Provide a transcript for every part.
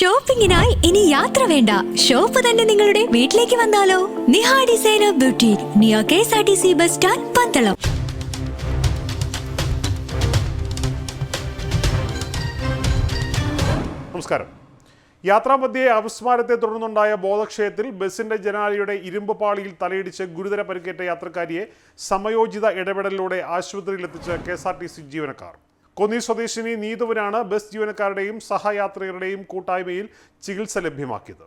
ഷോപ്പിംഗിനായി ഇനി യാത്ര വേണ്ട. ഷോപ്പ് തന്നെ നിങ്ങളുടെ വീട്ടിലേക്ക് വന്നാലോ? Niha designer beauty neo K S R T C bus stand Pandalam. നമസ്കാരം. യാത്രാമധ്യേ അപസ്മാരത്തെ തുടർന്നുണ്ടായ ബോധക്ഷയത്തിൽ ബസിന്റെ ജനാലയുടെ ഇരുമ്പ് പാളിയിൽ തലയിടിച്ച് ഗുരുതര പരിക്കേറ്റ യാത്രക്കാരിയെ സമയോചിത ഇടപെടലിലൂടെ ആശുപത്രിയിലെത്തിച്ച് K S R T C ജീവനക്കാർ. കൊന്നി സ്വദേശിനി നീതുവിനാണ് ബസ് ജീവനക്കാരുടെയും സഹയാത്രികരുടെയും കൂട്ടായ്മയിൽ ചികിത്സ ലഭ്യമാക്കിയത്.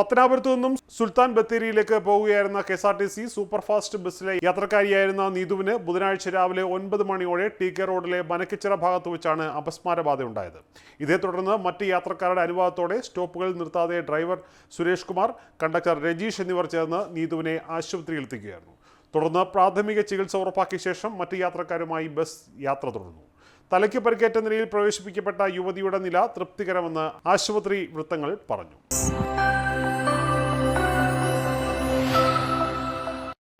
പത്തനാപുരത്തു നിന്നും സുൽത്താൻ ബത്തേരിയിലേക്ക് പോവുകയായിരുന്ന K S R T C superfast ബസ്സിലെ യാത്രക്കാരിയായിരുന്ന നീതുവിന് ബുധനാഴ്ച രാവിലെ ഒൻപത് മണിയോടെ ടി കെ റോഡിലെ മനക്കിച്ചിറ ഭാഗത്ത് വെച്ചാണ് അപസ്മാരബാധ ഉണ്ടായത് ഇതേ തുടർന്ന് മറ്റ് യാത്രക്കാരുടെ അനുവാദത്തോടെ സ്റ്റോപ്പുകളിൽ നിർത്താതെ ഡ്രൈവർ സുരേഷ് കുമാർ കണ്ടക്ടർ രജീഷ് എന്നിവർ ചേർന്ന് നീതുവിനെ ആശുപത്രിയിൽ എത്തിക്കുകയായിരുന്നു തുടർന്ന് പ്രാഥമിക ചികിത്സ ഉറപ്പാക്കിയ ശേഷം മറ്റ് യാത്രക്കാരുമായി ബസ് യാത്ര തുടർന്നു. തലയ്ക്ക് പരിക്കേറ്റ നിലയിൽ പ്രവേശിപ്പിക്കപ്പെട്ട യുവതിയുടെ നില തൃപ്തികരമെന്ന് ആശുപത്രി വൃത്തങ്ങൾ പറഞ്ഞു.